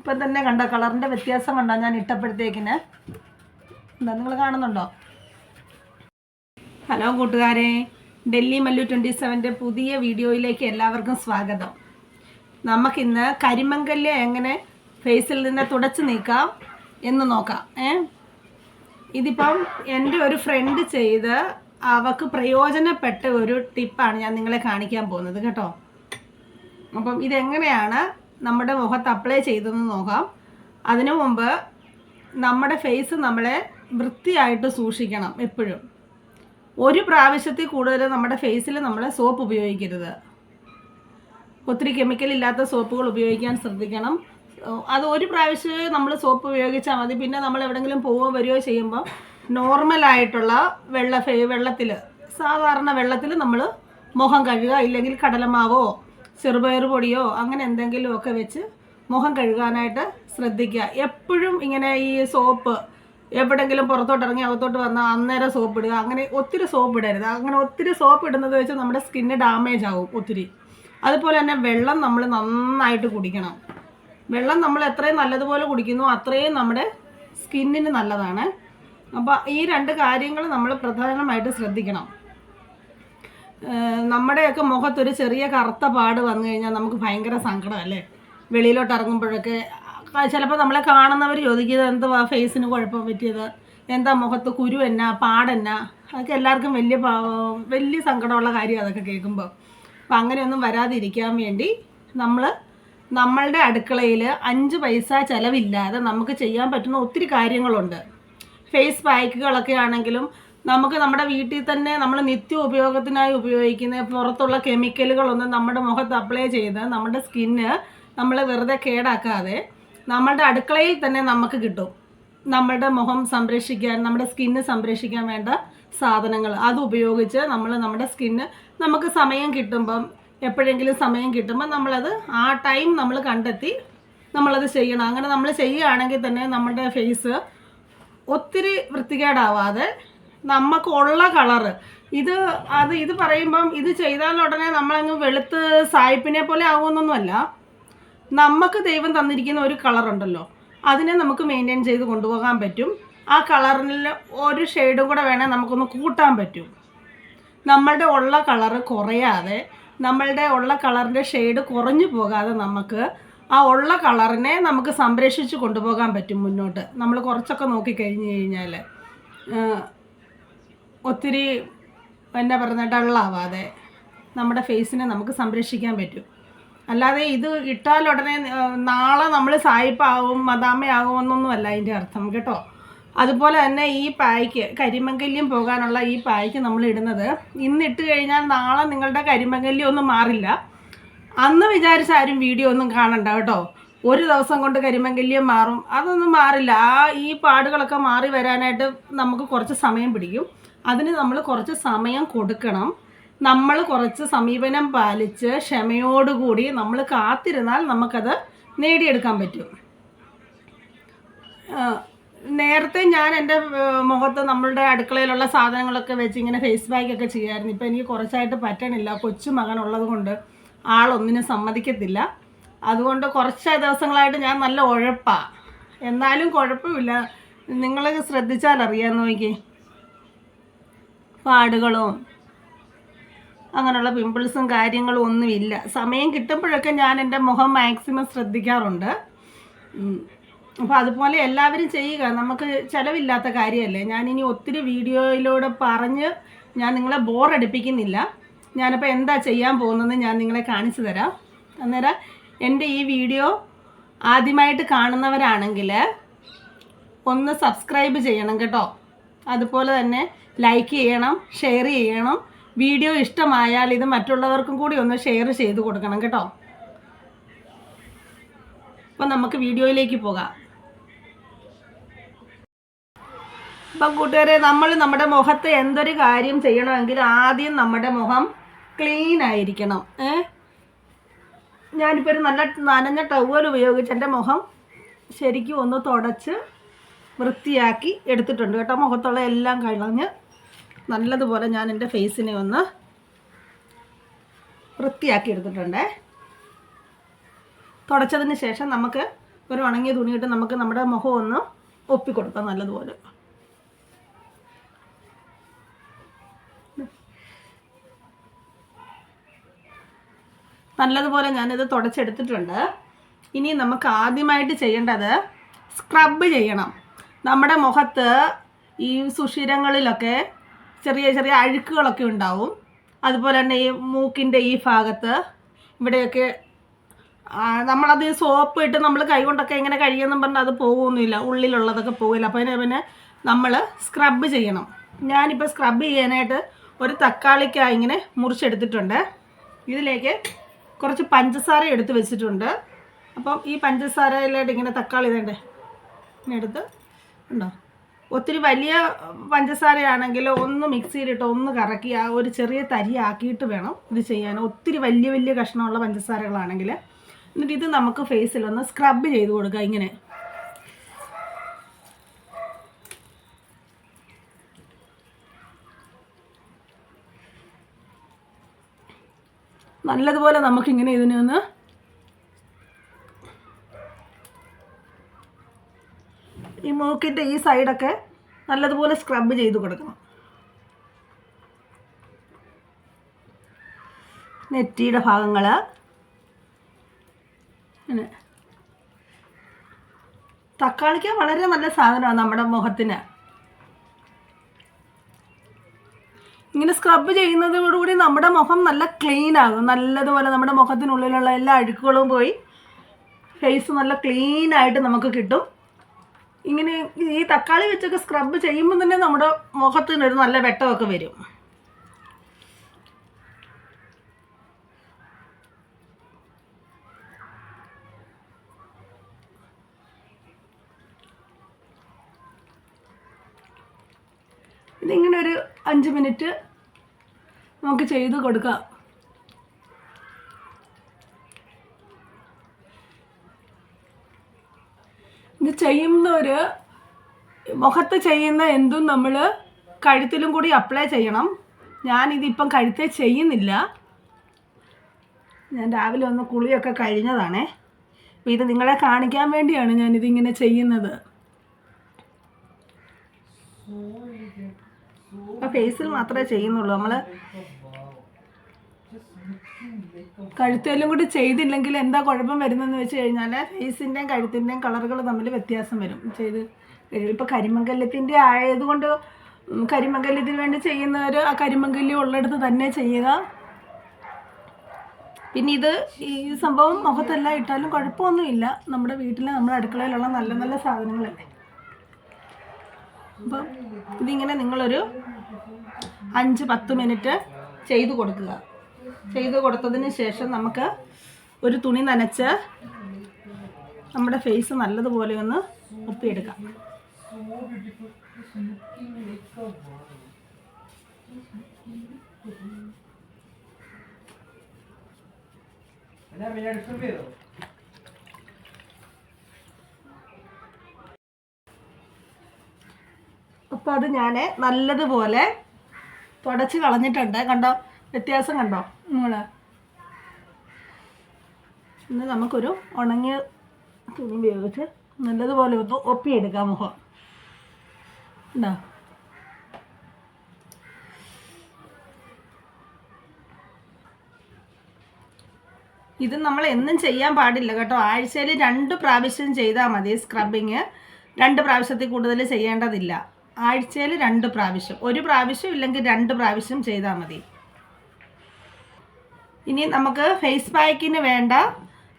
ഇപ്പം തന്നെ കണ്ട കളറിന്റെ വ്യത്യാസം കണ്ടോ ഞാൻ ഇട്ടപ്പോഴത്തേക്കിന്? എന്താ നിങ്ങൾ കാണുന്നുണ്ടോ? ഹലോ കൂട്ടുകാരെ ഡൽഹി മല്ലു ട്വന്റി സെവന്റെ പുതിയ വീഡിയോയിലേക്ക് എല്ലാവർക്കും സ്വാഗതം. നമുക്കിന്ന് കരിമങ്കല്ല് എങ്ങനെ ഫേസിൽ നിന്ന് തുടച്ചു നീക്കാം എന്ന് നോക്കാം ഏ? ഇതിപ്പം എന്റെ ഒരു ഫ്രണ്ട് ചെയ്ത് അവക്ക് പ്രയോജനപ്പെട്ട ഒരു ടിപ്പാണ് ഞാൻ നിങ്ങളെ കാണിക്കാൻ പോകുന്നത് കേട്ടോ? അപ്പം ഇതെങ്ങനെയാണ് നമ്മുടെ മുഖത്ത് അപ്ലൈ ചെയ്തെന്ന് നോക്കാം. അതിനു മുമ്പ് നമ്മുടെ ഫേസ് നമ്മളെ വൃത്തിയായിട്ട് സൂക്ഷിക്കണം എപ്പോഴും. ഒരു പ്രാവശ്യത്തിൽ കൂടുതൽ നമ്മുടെ ഫേസിൽ നമ്മൾ സോപ്പ് ഉപയോഗിക്കരുത്. ഒത്തിരി കെമിക്കൽ ഇല്ലാത്ത സോപ്പുകൾ ഉപയോഗിക്കാൻ ശ്രദ്ധിക്കണം. അത് ഒരു പ്രാവശ്യം നമ്മൾ സോപ്പ് ഉപയോഗിച്ചാൽ മതി. പിന്നെ നമ്മൾ എവിടെയെങ്കിലും പോവുകയോ വരികയോ ചെയ്യുമ്പോൾ നോർമലായിട്ടുള്ള വെള്ള വെള്ളത്തിൽ സാധാരണ വെള്ളത്തിൽ നമ്മൾ മുഖം കഴുകുക ഇല്ലെങ്കിൽ കടലമാവോ ചെറുപയർ പൊടിയോ അങ്ങനെ എന്തെങ്കിലും ഒക്കെ വെച്ച് മുഖം കഴുകാനായിട്ട് ശ്രദ്ധിക്കുക. എപ്പോഴും ഇങ്ങനെ ഈ സോപ്പ് എവിടെങ്കിലും പുറത്തോട്ട് ഇറങ്ങി അകത്തോട്ട് വന്നാൽ അന്നേരം സോപ്പ് ഇടുക. അങ്ങനെ ഒത്തിരി സോപ്പ് ഇടരുത്. അങ്ങനെ ഒത്തിരി സോപ്പ് ഇടുന്നത് വെച്ച് നമ്മുടെ സ്കിന്ന് ഡാമേജ് ആവും ഒത്തിരി. അതുപോലെ തന്നെ വെള്ളം നമ്മൾ നന്നായിട്ട് കുടിക്കണം. വെള്ളം നമ്മൾ എത്രയും നല്ലതുപോലെ കുടിക്കുന്നു അത്രയും നമ്മുടെ സ്കിന്നിന് നല്ലതാണ്. അപ്പോൾ ഈ രണ്ട് കാര്യങ്ങൾ നമ്മൾ പ്രധാനമായിട്ട് ശ്രദ്ധിക്കണം. നമ്മുടെയൊക്കെ മുഖത്തൊരു ചെറിയ കറുത്ത പാട് വന്നു കഴിഞ്ഞാൽ നമുക്ക് ഭയങ്കര സങ്കടം അല്ലേ വെളിയിലോട്ട് ഇറങ്ങുമ്പോഴൊക്കെ ചിലപ്പോൾ നമ്മളെ കാണുന്നവർ ചോദിക്കുന്നത് എന്തുവാ ഫേസിന് കുഴപ്പം പറ്റിയത്? എന്താ മുഖത്ത് കുരു എന്നാ പാടെന്നാ അതൊക്കെ എല്ലാവർക്കും വലിയ വലിയ സങ്കടമുള്ള കാര്യം അതൊക്കെ കേൾക്കുമ്പോൾ അപ്പം അങ്ങനെയൊന്നും വരാതിരിക്കാൻ വേണ്ടി നമ്മൾ നമ്മളുടെ അടുക്കളയിൽ അഞ്ച് പൈസ ചിലവില്ലാതെ നമുക്ക് ചെയ്യാൻ പറ്റുന്ന ഒത്തിരി കാര്യങ്ങളുണ്ട്. ഫേസ് പാക്കുകളൊക്കെ ആണെങ്കിലും നമുക്ക് നമ്മുടെ വീട്ടിൽ തന്നെ നമ്മൾ നിത്യ ഉപയോഗത്തിനായി ഉപയോഗിക്കുന്ന പുറത്തുള്ള കെമിക്കലുകളൊന്നും നമ്മുടെ മുഖത്ത് അപ്ലൈ ചെയ്ത് നമ്മുടെ സ്കിന്ന് നമ്മൾ വെറുതെ കേടാക്കാതെ നമ്മുടെ അടുക്കളയിൽ തന്നെ നമുക്ക് കിട്ടും. നമ്മുടെ മുഖം സംരക്ഷിക്കാൻ നമ്മുടെ സ്കിന്ന് സംരക്ഷിക്കാൻ വേണ്ട സാധനങ്ങൾ. അത് ഉപയോഗിച്ച് നമ്മൾ നമ്മുടെ സ്കിന്ന് നമുക്ക് സമയം കിട്ടുമ്പം എപ്പോഴെങ്കിലും സമയം കിട്ടുമ്പോൾ നമ്മളത് ആ ടൈം നമ്മൾ കണ്ടെത്തി നമ്മളത് ചെയ്യണം. അങ്ങനെ നമ്മൾ ചെയ്യുകയാണെങ്കിൽ തന്നെ നമ്മുടെ ഫേസ് ഒത്തിരി വൃത്തികേടാവാതെ നമുക്കുള്ള കളറ്. ഇത് അത് ഇത് പറയുമ്പം ഇത് ചെയ്താൽ ഉടനെ നമ്മളങ്ങ് വെളുത്ത് സായിപ്പിനെ പോലെ ആവുമെന്നൊന്നുമല്ല. നമുക്ക് ദൈവം തന്നിരിക്കുന്ന ഒരു കളറുണ്ടല്ലോ. അതിനെ നമുക്ക് മെയിന്റെയിൻ ചെയ്ത് കൊണ്ടുപോകാൻ പറ്റും. ആ കളറിൽ ഒരു ഷെയ്ഡും കൂടെ വേണേൽ നമുക്കൊന്ന് കൂട്ടാൻ പറ്റും. നമ്മളുടെ ഉള്ള കളറ് കുറയാതെ നമ്മളുടെ ഉള്ള കളറിന്റെ ഷെയ്ഡ് കുറഞ്ഞു പോകാതെ നമുക്ക് ആ ഉള്ള കളറിനെ നമുക്ക് സംരക്ഷിച്ച് കൊണ്ടുപോകാൻ പറ്റും മുന്നോട്ട്. നമ്മൾ കുറച്ചൊക്കെ നോക്കി നോക്കിക്കഴിഞ്ഞ് കഴിഞ്ഞാൽ ഒത്തിരി എന്നാ പറയുന്നത് ഡള്ളാവാതെ നമ്മുടെ ഫേസിനെ നമുക്ക് സംരക്ഷിക്കാൻ പറ്റും. അല്ലാതെ ഇത് ഇട്ടാൽ ഉടനെ നാളെ നമ്മൾ സായിപ്പാവും മദാമയാകും എന്നൊന്നുമല്ല അതിന്റെ അർത്ഥം കേട്ടോ? അതുപോലെ തന്നെ ഈ പായ്ക്ക് കരിമങ്കല്യം പോകാനുള്ള ഈ പായ്ക്ക് നമ്മൾ ഇടുന്നത്. ഇന്ന് ഇട്ട് കഴിഞ്ഞാൽ നാളെ നിങ്ങളുടെ കരിമങ്കല്യം ഒന്നും മാറില്ല. അന്ന് വിചാരിച്ച ആരും വീഡിയോ ഒന്നും കാണണ്ട കേട്ടോ? ഒരു ദിവസം കൊണ്ട് കരിമങ്കല്യം മാറും. അതൊന്നും മാറില്ല. ആ ഈ പാടുകളൊക്കെ മാറി വരാനായിട്ട് നമുക്ക് കുറച്ച് സമയം പിടിക്കും. അതിന് നമ്മൾ കുറച്ച് സമയം കൊടുക്കണം. നമ്മൾ കുറച്ച് സമീപനം പാലിച്ച് ക്ഷമയോടുകൂടി നമ്മൾ കാത്തിരുന്നാൽ നമുക്കത് നേടിയെടുക്കാൻ പറ്റും. നേരത്തെ ഞാൻ എന്റെ മുഖത്ത് നമ്മളുടെ അടുക്കളയിലുള്ള സാധനങ്ങളൊക്കെ വെച്ച് ഇങ്ങനെ ഫേസ് ബാഗൊക്കെ ചെയ്യായിരുന്നു. ഇപ്പം എനിക്ക് കുറച്ചായിട്ട് പറ്റണില്ല. കൊച്ചു മകനുള്ളത് കൊണ്ട് ആളൊന്നിനും സമ്മതിക്കത്തില്ല. അതുകൊണ്ട് കുറച്ച് ദിവസങ്ങളായിട്ട് ഞാൻ നല്ല ഉഴപ്പാ. എന്നാലും കുഴപ്പമില്ല. നിങ്ങൾ ശ്രദ്ധിച്ചാൽ അറിയാൻ നോക്കി. പാടുകളും അങ്ങനെയുള്ള പിമ്പിൾസും കാര്യങ്ങളും ഒന്നുമില്ല. സമയം കിട്ടുമ്പോഴൊക്കെ ഞാൻ എന്റെ മുഖം മാക്സിമം ശ്രദ്ധിക്കാറുണ്ട്. അപ്പോൾ അതുപോലെ എല്ലാവരും ചെയ്യുക. നമുക്ക് ചിലവില്ലാത്ത കാര്യമല്ലേ? ഞാനിനി ഒത്തിരി വീഡിയോയിലൂടെ പറഞ്ഞ് ഞാൻ നിങ്ങളെ ബോറടിപ്പിക്കുന്നില്ല ഞാനിപ്പോൾ എന്താ ചെയ്യാൻ പോകുന്നത് ഞാൻ നിങ്ങളെ കാണിച്ചു തരാം. അന്നേരം എന്റെ ഈ വീഡിയോ ആദ്യമായിട്ട് കാണുന്നവരാണെങ്കിൽ ഒന്ന് സബ്സ്ക്രൈബ് ചെയ്യണം കേട്ടോ. അതുപോലെ തന്നെ ലൈക്ക് ചെയ്യണം ഷെയർ ചെയ്യണം. വീഡിയോ ഇഷ്ടമായാൽ ഇത് മറ്റുള്ളവർക്കും കൂടി ഒന്ന് ഷെയർ ചെയ്ത് കൊടുക്കണം കേട്ടോ. അപ്പോൾ നമുക്ക് വീഡിയോയിലേക്ക് പോകാം. അപ്പം കൂട്ടുകാരെ നമ്മൾ നമ്മുടെ മുഖത്ത് എന്തൊരു കാര്യം ചെയ്യണമെങ്കിൽ ആദ്യം നമ്മുടെ മുഖം ക്ലീൻ ആയിരിക്കണം. ഏ? ഞാനിപ്പോൾ ഒരു നല്ല നനഞ്ഞ ടവൽ ഉപയോഗിച്ച് എന്റെ മുഖം ശരിക്കും ഒന്ന് തുടച്ച് വൃത്തിയാക്കി എടുത്തിട്ടുണ്ട് കേട്ടോ. മുഖത്തുള്ള എല്ലാം കളഞ്ഞ് നല്ലതുപോലെ ഞാൻ എന്റെ ഫേസിനെ ഒന്ന് വൃത്തിയാക്കി എടുത്തിട്ടുണ്ടേ. തുടച്ചതിന് ശേഷം നമുക്ക് ഒരു ഉണങ്ങിയ തുണിയിട്ട് നമുക്ക് നമ്മുടെ മുഖം ഒന്ന് ഒപ്പിക്കൊടുക്കാം നല്ലതുപോലെ. നല്ലതുപോലെ ഞാനിത് തുടച്ചെടുത്തിട്ടുണ്ട്. ഇനി നമുക്ക് ആദ്യമായിട്ട് ചെയ്യേണ്ടത് സ്ക്രബ് ചെയ്യണം. നമ്മുടെ മുഖത്ത് ഈ സുഷിരങ്ങളിലൊക്കെ ചെറിയ ചെറിയ അഴുക്കുകളൊക്കെ ഉണ്ടാവും. അതുപോലെ തന്നെ ഈ മൂക്കിന്റെ ഈ ഭാഗത്ത് ഇവിടെയൊക്കെ നമ്മളത് സോപ്പ് ഇട്ട് നമ്മൾ കൈ കൊണ്ടൊക്കെ എങ്ങനെ കഴിയുമെന്നും പറഞ്ഞാൽ അത് പോകുന്നില്ല ഉള്ളിലുള്ളതൊക്കെ പോകില്ല അപ്പോൾ അതിന് പിന്നെ നമ്മൾ സ്ക്രബ് ചെയ്യണം. ഞാനിപ്പോൾ സ്ക്രബ് ചെയ്യാനായിട്ട് ഒരു തക്കാളിക്കായി ഇങ്ങനെ മുറിച്ചെടുത്തിട്ടുണ്ട്. ഇതിലേക്ക് കുറച്ച് പഞ്ചസാര എടുത്ത് വെച്ചിട്ടുണ്ട്. അപ്പം ഈ പഞ്ചസാരയിലായിട്ട് ഇങ്ങനെ തക്കാളി ഇങ്ങനെ എടുത്ത് ഉണ്ടോ? ഒത്തിരി വലിയ പഞ്ചസാരയാണെങ്കിൽ ഒന്ന് മിക്സിയിലിട്ട് ഒന്ന് കറക്കി ആ ഒരു ചെറിയ തരി ആക്കിയിട്ട് വേണം ഇത് ചെയ്യാൻ. ഒത്തിരി വലിയ വലിയ കഷ്ണമുള്ള പഞ്ചസാരകളാണെങ്കിൽ. എന്നിട്ട് ഇത് നമുക്ക് ഫേസിലൊന്ന് സ്ക്രബ് ചെയ്ത് കൊടുക്കുക ഇങ്ങനെ. നല്ലതുപോലെ നമുക്കിങ്ങനെ ഇതിനെ ഒന്ന് ഈ മൂക്കിന്റെ ഈ സൈഡൊക്കെ നല്ലതുപോലെ സ്ക്രബ് ചെയ്ത് കൊടുക്കണം. നെറ്റിയുടെ ഭാഗങ്ങൾ അങ്ങനെ തക്കാളിക്ക് വളരെ നല്ല സാധനമാണ് നമ്മുടെ മുഖത്തിന്. ഇങ്ങനെ സ്ക്രബ് ചെയ്യുന്നതോടുകൂടി നമ്മുടെ മുഖം നല്ല ക്ലീൻ ആകും. നല്ലതുപോലെ നമ്മുടെ മുഖത്തിനുള്ളിലുള്ള എല്ലാ അഴുക്കുകളും പോയി ഫേസ് നല്ല ക്ലീൻ ആയിട്ട് നമുക്ക് കിട്ടും. ഇങ്ങനെ ഈ തക്കാളി വെച്ചൊക്കെ സ്ക്രബ് ചെയ്യുമ്പോൾ തന്നെ നമ്മുടെ മുഖത്തിനൊരു നല്ല വെട്ടമൊക്കെ വരും. ഇതിങ്ങനെ ഒരു അഞ്ച് മിനിറ്റ് നമുക്ക് ചെയ്ത് കൊടുക്കാം. ഇത് ചെയ്യുന്നവർ മുഖത്ത് ചെയ്യുന്ന എന്തും നമ്മൾ കഴുത്തിലും കൂടി അപ്ലൈ ചെയ്യണം. ഞാനിതിപ്പം കഴുത്തേ ചെയ്യുന്നില്ല. ഞാൻ രാവിലെ ഒന്ന് കുളിയൊക്കെ കഴിഞ്ഞതാണേ. അപ്പോൾ ഇത് നിങ്ങളെ കാണിക്കാൻ വേണ്ടിയാണ് ഞാനിതിങ്ങനെ ചെയ്യുന്നത്. അപ്പോൾ ഫേസിൽ മാത്രമേ ചെയ്യുന്നുള്ളൂ. നമ്മൾ കഴുത്തേലും കൂടി ചെയ്തില്ലെങ്കിൽ എന്താ കുഴപ്പം വരുന്നതെന്ന് വെച്ച് കഴിഞ്ഞാൽ ഫേസിന്റെയും കഴുത്തിന്റെയും കളറുകൾ തമ്മിൽ വ്യത്യാസം വരും. ചെയ്ത് ഇപ്പോൾ കരിമംഗല്യത്തിന്റെ ആയതുകൊണ്ട് കരിമങ്കല്യത്തിന് വേണ്ടി ചെയ്യുന്നവർ ആ കരിമംഗല്യം ഉള്ളിടത്ത് തന്നെ ചെയ്യുക. പിന്നെ ഇത് ഈ സംഭവം മുഖത്തെല്ലാം ഇട്ടാലും കുഴപ്പമൊന്നുമില്ല. നമ്മുടെ വീട്ടിൽ നമ്മുടെ അടുക്കളയിലുള്ള നല്ല നല്ല സാധനങ്ങളല്ലേ. അപ്പം ഇതിങ്ങനെ നിങ്ങളൊരു അഞ്ച് പത്ത് മിനിറ്റ് ചെയ്തു കൊടുക്കുക. ചെയ്തു കൊടുത്തതിന് ശേഷം നമുക്ക് ഒരു തുണി നനച്ച് നമ്മുടെ ഫേസ് നല്ലതുപോലെ ഒന്ന് ഒപ്പിയെടുക്കാം അപ്പോൾ അത് ഞാൻ നല്ലതുപോലെ തുടച്ച് കളഞ്ഞിട്ടുണ്ട്. കണ്ടോ? വ്യത്യാസം കണ്ടോ? നിങ്ങൾ ഇന്ന് നമുക്കൊരു ഉണങ്ങിയ തുണി ഉപയോഗിച്ച് നല്ലതുപോലെ ഒന്ന് ഒപ്പിയെടുക്കാം മുഖം. ഉണ്ടോ ഇത് നമ്മൾ എന്നും ചെയ്യാൻ പാടില്ല കേട്ടോ. ആഴ്ചയിൽ രണ്ട് പ്രാവശ്യം ചെയ്താൽ മതി സ്ക്രബിങ്. രണ്ട് പ്രാവശ്യത്തിൽ കൂടുതൽ ചെയ്യേണ്ടതില്ല. ആഴ്ചയിൽ രണ്ട് പ്രാവശ്യം. ഒരു പ്രാവശ്യം ഇല്ലെങ്കിൽ രണ്ട് പ്രാവശ്യം ചെയ്താൽ മതി. ഇനി നമുക്ക് ഫേസ് പാക്കിന് വേണ്ട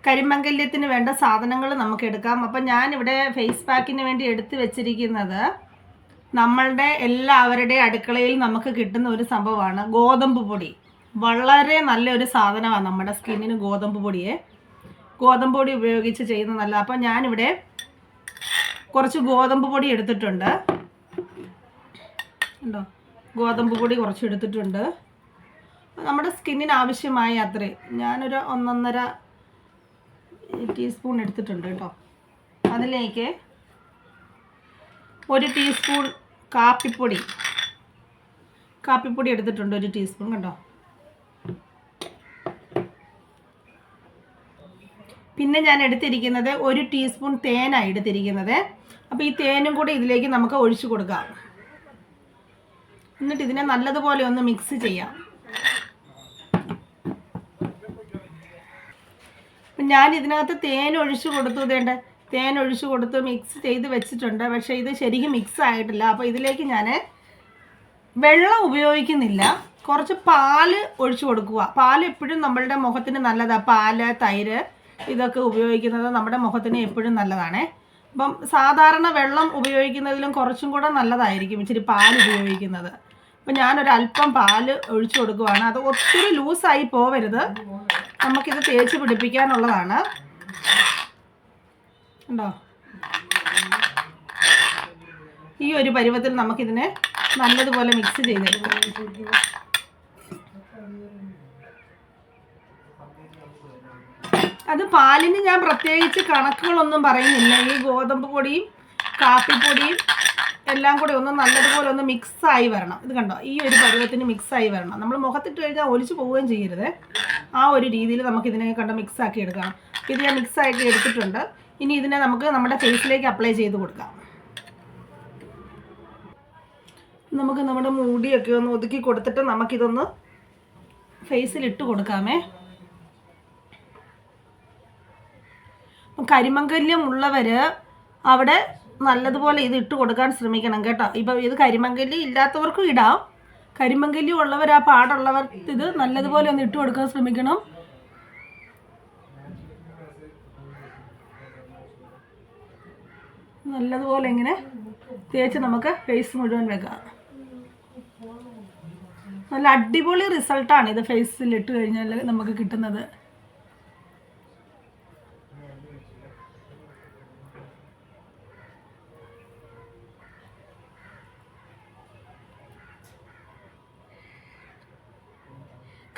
കരിമംഗല്യത്തിന് വേണ്ട സാധനങ്ങൾ നമുക്ക് എടുക്കാം. അപ്പം ഞാനിവിടെ ഫേസ് പാക്കിന് വേണ്ടി എടുത്തു വെച്ചിരിക്കുന്നത് നമ്മളുടെ എല്ലാവരുടെയും അടുക്കളയിൽ നമുക്ക് കിട്ടുന്ന ഒരു സംഭവമാണ് ഗോതമ്പ് പൊടി. വളരെ നല്ലൊരു സാധനമാണ് നമ്മുടെ സ്കിന്നിന് ഗോതമ്പ് പൊടിയെ. ഗോതമ്പ് പൊടി ഉപയോഗിച്ച് ചെയ്യുന്ന നല്ല അപ്പം ഞാനിവിടെ കുറച്ച് ഗോതമ്പ് പൊടി എടുത്തിട്ടുണ്ട്. ഉണ്ടോ? ഗോതമ്പ് പൊടി കുറച്ച് എടുത്തിട്ടുണ്ട്. നമ്മുടെ സ്കിന്നിന് ആവശ്യമായ അത്രയും ഞാനൊരു ഒന്നൊന്നര ടീസ്പൂൺ എടുത്തിട്ടുണ്ട് കേട്ടോ. അതിലേക്ക് ഒരു ടീസ്പൂൺ കാപ്പിപ്പൊടി. കാപ്പിപ്പൊടി എടുത്തിട്ടുണ്ട് ഒരു ടീസ്പൂൺ കണ്ടോ? പിന്നെ ഞാൻ എടുത്തിരിക്കുന്നത് ഒരു ടീസ്പൂൺ തേനാണ് എടുത്തിരിക്കുന്നത്. അപ്പോൾ ഈ തേനും കൂടി ഇതിലേക്ക് നമുക്ക് ഒഴിച്ചു കൊടുക്കാം. എന്നിട്ട് ഇതിനെ നല്ലതുപോലെ ഒന്ന് മിക്സ് ചെയ്യാം. ഞാൻ ഇതിനകത്ത് തേൻ ഒഴിച്ചു കൊടുത്തു ഇതേണ്ട തേൻ ഒഴിച്ചു കൊടുത്ത് മിക്സ് ചെയ്ത് വെച്ചിട്ടുണ്ട്. പക്ഷേ ഇത് ശരിക്കും മിക്സ് ആയിട്ടില്ല. അപ്പോൾ ഇതിലേക്ക് ഞാൻ വെള്ളം ഉപയോഗിക്കുന്നില്ല. കുറച്ച് പാൽ ഒഴിച്ചു കൊടുക്കുക. പാൽ എപ്പോഴും നമ്മളുടെ മുഖത്തിന് നല്ലതാണ് പാൽ തൈര് ഇതൊക്കെ ഉപയോഗിക്കുന്നത് നമ്മുടെ മുഖത്തിന് എപ്പോഴും നല്ലതാണ്. അപ്പം സാധാരണ വെള്ളം ഉപയോഗിക്കുന്നതിലും കുറച്ചും കൂടെ നല്ലതായിരിക്കും ഇച്ചിരി പാൽ ഉപയോഗിക്കുന്നത്. അപ്പം ഞാനൊരല്പം പാൽ ഒഴിച്ചു കൊടുക്കുവാണ്. അത് ഒത്തിരി ലൂസായി പോവരുത്. നമുക്കിത് തേച്ച് പിടിപ്പിക്കാനുള്ളതാണ്. ഉണ്ടോ ഈ ഒരു പരുവത്തിൽ നമുക്കിതിനെ നല്ലതുപോലെ മിക്സ് ചെയ്തെടുക്കാം. അത് പാലിന് ഞാൻ പ്രത്യേകിച്ച് കണക്കുകളൊന്നും പറയുന്നില്ല. ഈ ഗോതമ്പ് പൊടിയും കാപ്പിപ്പൊടിയും എല്ലാം കൂടി ഒന്ന് നല്ലതുപോലെ ഒന്ന് മിക്സ് ആയി വരണം. ഇത് കണ്ടോ? ഈ ഒരു പരുവത്തിന് മിക്സ് ആയി വരണം. നമ്മൾ മുഖത്തിട്ട് കഴിഞ്ഞാൽ ഒലിച്ചു പോവുകയും ചെയ്യരുത്. ആ ഒരു രീതിയിൽ നമുക്ക് ഇതിനെ കണ്ട് മിക്സ് ആക്കി എടുക്കാം ഇത് ഞാൻ മിക്സ് ആക്കി എടുത്തിട്ടുണ്ട്. ഇനി ഇതിനെ നമുക്ക് നമ്മുടെ ഫേസിലേക്ക് അപ്ലൈ ചെയ്ത് കൊടുക്കാം. നമുക്ക് നമ്മുടെ മുടിയൊക്കെ ഒന്ന് ഒതുക്കി കൊടുത്തിട്ട് നമുക്കിതൊന്ന് ഫേസിൽ ഇട്ട് കൊടുക്കാമേ കരിമങ്കല്യം ഉള്ളവർ അവിടെ നല്ലതുപോലെ ഇത് ഇട്ട് കൊടുക്കാൻ ശ്രമിക്കണം കേട്ടോ. ഇപ്പം ഇത് കരിമങ്കല്ലി ഇല്ലാത്തവർക്കും ഇടാം. കരിമങ്കല്ലി ഉള്ളവർ ആ പാടുള്ളവർ ഇത് നല്ലതുപോലെ ഒന്ന് ഇട്ട് കൊടുക്കാൻ ശ്രമിക്കണം. നല്ലതുപോലെ ഇങ്ങനെ തേച്ച് നമുക്ക് ഫേസ് മുഴുവൻ വെക്കാം. നല്ല അടിപൊളി റിസൾട്ടാണ് ഇത് ഫേസിൽ ഇട്ട് കഴിഞ്ഞാൽ നമുക്ക് കിട്ടുന്നത്.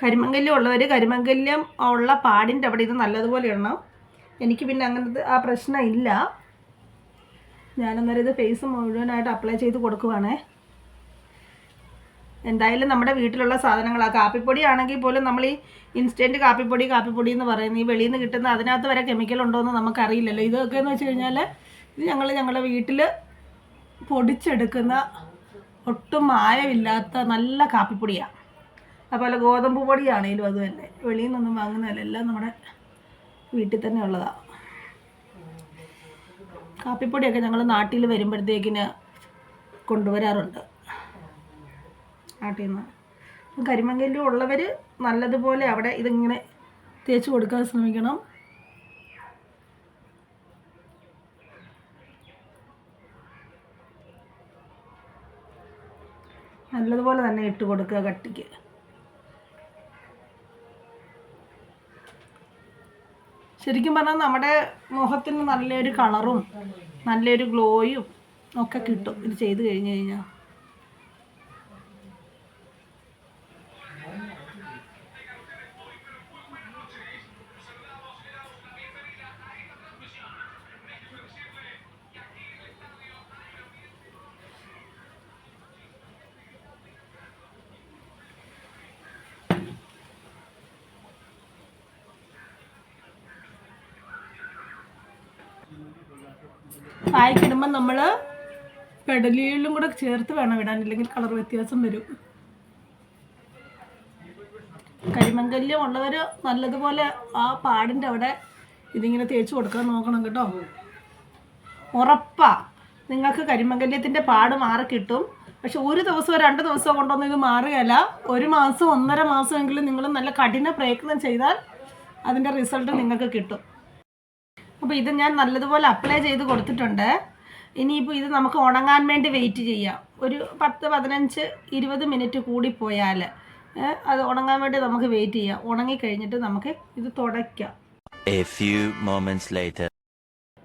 കരിമംഗല്യം ഉള്ളവർ കരിമങ്കല്യം ഉള്ള പാടിന്റെ അവിടെ ഇത് നല്ലതുപോലെ ഇടണം. എനിക്ക് പിന്നെ അങ്ങനത്തെ ആ പ്രശ്നം ഇല്ല. ഞാനന്നേരം ഇത് ഫേസ് മുഴുവനായിട്ട് അപ്ലൈ ചെയ്ത് കൊടുക്കുവാണേ. എന്തായാലും നമ്മുടെ വീട്ടിലുള്ള സാധനങ്ങളാണ് കാപ്പിപ്പൊടി ആണെങ്കിൽ പോലും നമ്മൾ ഈ ഇൻസ്റ്റന്റ് കാപ്പിപ്പൊടി കാപ്പിപ്പൊടി എന്ന് പറയുന്നത് ഈ വെളിയിൽ നിന്ന് കിട്ടുന്ന അതിനകത്ത് വരെ കെമിക്കൽ ഉണ്ടോ എന്ന് നമുക്കറിയില്ലല്ലോ. ഇതൊക്കെ എന്ന് വെച്ച് കഴിഞ്ഞാൽ ഇത് ഞങ്ങൾ ഞങ്ങളുടെ വീട്ടിൽ പൊടിച്ചെടുക്കുന്ന ഒട്ടും മായമില്ലാത്ത നല്ല കാപ്പിപ്പൊടിയാണ് അതുപോലെ ഗോതമ്പ് പൊടിയാണേലും അത് തന്നെ. വെളിയിൽ നിന്നൊന്നും വാങ്ങുന്നതല്ല എല്ലാം നമ്മുടെ വീട്ടിൽ തന്നെ ഉള്ളതാണ് കാപ്പിപ്പൊടിയൊക്കെ ഞങ്ങൾ നാട്ടിൽ വരുമ്പോഴത്തേക്കിന് കൊണ്ടുവരാറുണ്ട്. നാട്ടിൽ നിന്ന്. കരിമങ്കല്ലും ഉള്ളവർ നല്ലതുപോലെ അവിടെ ഇതിങ്ങനെ തേച്ച് കൊടുക്കാൻ ശ്രമിക്കണം. നല്ലതുപോലെ തന്നെ ഇട്ട് കൊടുക്കുക കട്ടിക്ക്. ശരിക്കും പറഞ്ഞാൽ നമ്മുടെ മുഖത്തിന് നല്ലൊരു കളറും നല്ലൊരു ഗ്ലോയും ഒക്കെ കിട്ടും ഇത് ചെയ്ത് കഴിഞ്ഞ് കഴിഞ്ഞാൽ പായ്ക്കിടുമ്പോൾ നമ്മൾ പെടലിയിലും കൂടെ ചേർത്ത് വേണം ഇടാൻ ഇല്ലെങ്കിൽ കളർ വ്യത്യാസം വരും. കരിമങ്കല്യം ഉള്ളവർ നല്ലതുപോലെ ആ പാടിന്റെ അവിടെ ഇതിങ്ങനെ തേച്ച് കൊടുക്കാൻ നോക്കണം കേട്ടോ. ഉറപ്പാ. നിങ്ങൾക്ക് കരിമങ്കല്യത്തിന്റെ പാട് മാറി കിട്ടും. പക്ഷെ ഒരു ദിവസമോ രണ്ട് ദിവസമോ കൊണ്ടൊന്നും ഇത് മാറുകയല്ല. ഒരു മാസം ഒന്നര മാസമെങ്കിലും നിങ്ങൾ നല്ല കഠിന പ്രയത്നം ചെയ്താൽ അതിന്റെ റിസൾട്ട് നിങ്ങൾക്ക് കിട്ടും. അപ്പോൾ ഇത് ഞാൻ നല്ലതുപോലെ അപ്ലൈ ചെയ്ത് കൊടുത്തിട്ടുണ്ട്. ഇനിയിപ്പോൾ ഇത് നമുക്ക് ഉണങ്ങാൻ വേണ്ടി വെയിറ്റ് ചെയ്യാം. ഒരു പത്ത് പതിനഞ്ച് ഇരുപത് മിനിറ്റ് കൂടി പോയാൽ അത് ഉണങ്ങാൻ വേണ്ടി നമുക്ക് വെയിറ്റ് ചെയ്യാം. ഉണങ്ങി കഴിഞ്ഞിട്ട് നമുക്ക് ഇത് തുടയ്ക്കാം.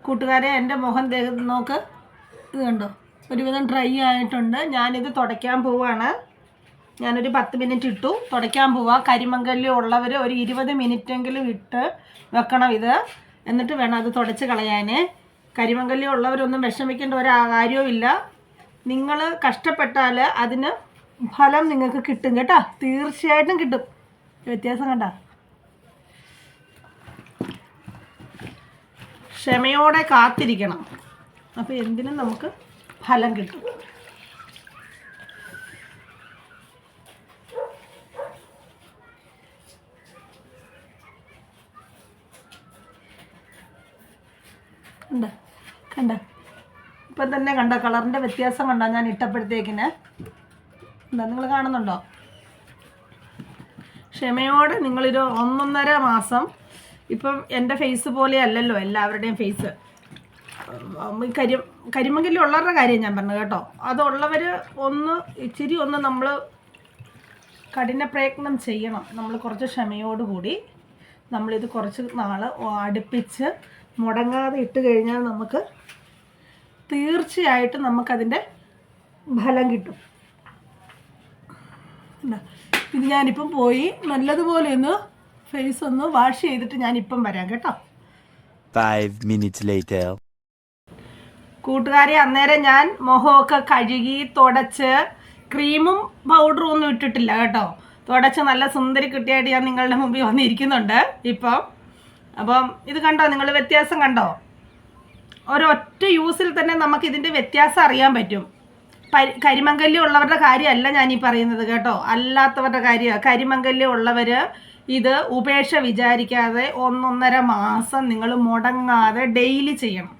കൂട്ടുകാരെ എന്റെ മുഖം നോക്ക്. ഇത് കണ്ടോ? ഒരുവിധം ഡ്രൈ ആയിട്ടുണ്ട്. ഞാനിത് തുടയ്ക്കാൻ പോവാണ്. ഞാനൊരു പത്ത് മിനിറ്റ് ഇട്ടു. തുടയ്ക്കാൻ പോവാം. കരിമങ്കല്യം ഉള്ളവർ ഒരു ഇരുപത് മിനിറ്റെങ്കിലും ഇട്ട് വെക്കണം ഇത്. എന്നിട്ട് വേണം അത് തുടച്ച് കളയാൻ കരിമങ്കല്യം ഉള്ളവരൊന്നും വിഷമിക്കേണ്ട ഒരു കാര്യവും നിങ്ങൾ കഷ്ടപ്പെട്ടാൽ അതിന് ഫലം നിങ്ങൾക്ക് കിട്ടും കേട്ടോ. തീർച്ചയായിട്ടും കിട്ടും. വ്യത്യാസം കണ്ട. ക്ഷമയോടെ കാത്തിരിക്കണം. അപ്പോൾ എന്തിനും നമുക്ക് ഫലം കിട്ടും കണ്ട കണ്ട ഇപ്പം തന്നെ കണ്ട കളറിന്റെ വ്യത്യാസം കണ്ടോ? ഞാൻ ഇട്ടപ്പോഴത്തേക്കിന്. എന്താ നിങ്ങൾ കാണുന്നുണ്ടോ? ക്ഷമയോടെ നിങ്ങളൊരു ഒന്നൊന്നര മാസം ഇപ്പം എന്റെ ഫേസ് പോലെ അല്ലല്ലോ എല്ലാവരുടെയും ഫേസ് കരി കരിമങ്കല്ലി ഉള്ളവരുടെ കാര്യം ഞാൻ പറഞ്ഞു കേട്ടോ. അതുള്ളവർ ഒന്ന് ഇച്ചിരി ഒന്ന് നമ്മൾ കഠിന പ്രയത്നം ചെയ്യണം. നമ്മൾ കുറച്ച് ക്ഷമയോടുകൂടി നമ്മളിത് കുറച്ച് നാൾ അടുപ്പിച്ച് മുടങ്ങാതെ ഇട്ട് കഴിഞ്ഞാൽ നമുക്ക് തീർച്ചയായിട്ടും നമുക്കതിന്റെ ഫലം കിട്ടും. ഇത് ഞാനിപ്പം പോയി നല്ലതുപോലെ ഒന്ന് ഫേസ് ഒന്ന് വാഷ് ചെയ്തിട്ട് ഞാനിപ്പം വരാം കേട്ടോ. കൂട്ടുകാരെ അന്നേരം ഞാൻ മുഖമൊക്കെ കഴുകി തുടച്ച് ക്രീമും പൗഡറും ഒന്നും ഇട്ടിട്ടില്ല കേട്ടോ. തുടച്ച് നല്ല സുന്ദരി കുട്ടിയായിട്ട് ഞാൻ നിങ്ങളുടെ മുമ്പിൽ വന്നിരിക്കുന്നുണ്ട് ഇപ്പം. അപ്പം ഇത് കണ്ടോ? നിങ്ങൾ വ്യത്യാസം കണ്ടോ? ഒരൊറ്റ യൂസിൽ തന്നെ നമുക്ക് ഇതിന്റെ വ്യത്യാസം അറിയാൻ പറ്റും. കരിമങ്കല്യം ഉള്ളവരുടെ കാര്യമല്ല ഞാൻ ഈ പറയുന്നത് കേട്ടോ. അല്ലാത്തവരുടെ കാര്യമാണ് കരിമങ്കല്യം ഉള്ളവർ ഇത് ഉപേക്ഷ വിചാരിക്കാതെ ഒന്നൊന്നര മാസം നിങ്ങൾ മുടങ്ങാതെ ഡെയിലി ചെയ്യണം.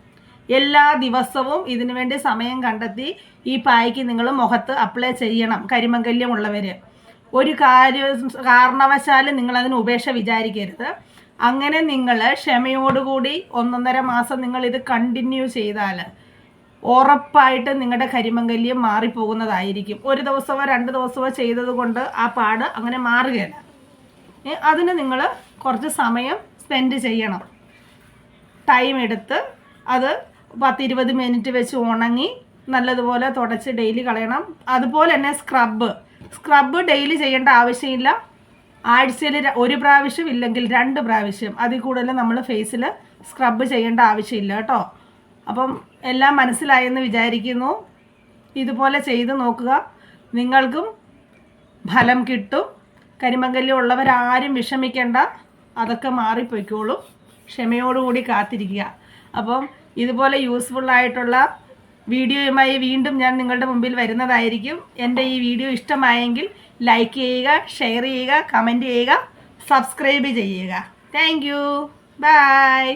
എല്ലാ ദിവസവും ഇതിനു വേണ്ടി സമയം കണ്ടെത്തി ഈ പായ്ക്ക് നിങ്ങൾ മുഖത്ത് അപ്ലൈ ചെയ്യണം കരിമങ്കല്യം ഉള്ളവർ ഒരു കാര്യ കാരണവശാലും നിങ്ങളതിന് ഉപേക്ഷ വിചാരിക്കരുത്. അങ്ങനെ നിങ്ങൾ ക്ഷമയോടുകൂടി ഒന്നൊന്നര മാസം നിങ്ങൾ ഇത് കണ്ടിന്യൂ ചെയ്താൽ ഉറപ്പായിട്ട് നിങ്ങളുടെ കരിമങ്കല്യം മാറിപ്പോകുന്നതായിരിക്കും. ഒരു ദിവസമോ രണ്ട് ദിവസമോ ചെയ്തത് കൊണ്ട് ആ പാട് അങ്ങനെ മാറുകയില്ല അതിന് നിങ്ങൾ കുറച്ച് സമയം സ്പെൻഡ് ചെയ്യണം. ടൈം എടുത്ത് അത് പത്തിരുപത് മിനിറ്റ് വെച്ച് ഉണങ്ങി നല്ലതുപോലെ തുടച്ച് ഡെയിലി കളയണം. അതുപോലെ തന്നെ സ്ക്രബ് സ്ക്രബ് ഡെയിലി ചെയ്യേണ്ട ആവശ്യമില്ല. ആഴ്ചയിൽ ഒരു പ്രാവശ്യം ഇല്ലെങ്കിൽ രണ്ട് പ്രാവശ്യം അതിൽ കൂടുതൽ നമ്മൾ ഫേസിൽ സ്ക്രബ് ചെയ്യേണ്ട ആവശ്യമില്ല കേട്ടോ. അപ്പം എല്ലാം മനസ്സിലായെന്ന് വിചാരിക്കുന്നു. ഇതുപോലെ ചെയ്ത് നോക്കുക. നിങ്ങൾക്കും ഫലം കിട്ടും. കരിമങ്കല്യം ഉള്ളവരാരും വിഷമിക്കേണ്ട. അതൊക്കെ മാറിപ്പോയിക്കോളും. ക്ഷമയോടുകൂടി കാത്തിരിക്കുക. അപ്പം ഇതുപോലെ യൂസ്ഫുൾ ആയിട്ടുള്ള വീഡിയോയുമായി വീണ്ടും ഞാൻ നിങ്ങളുടെ മുമ്പിൽ വരുന്നതായിരിക്കും. എന്റെ ഈ വീഡിയോ ഇഷ്ടമായെങ്കിൽ ലൈക്ക് ചെയ്യുക ഷെയർ ചെയ്യുക കമന്റ് ചെയ്യുക സബ്സ്ക്രൈബ് ചെയ്യുക. Thank you by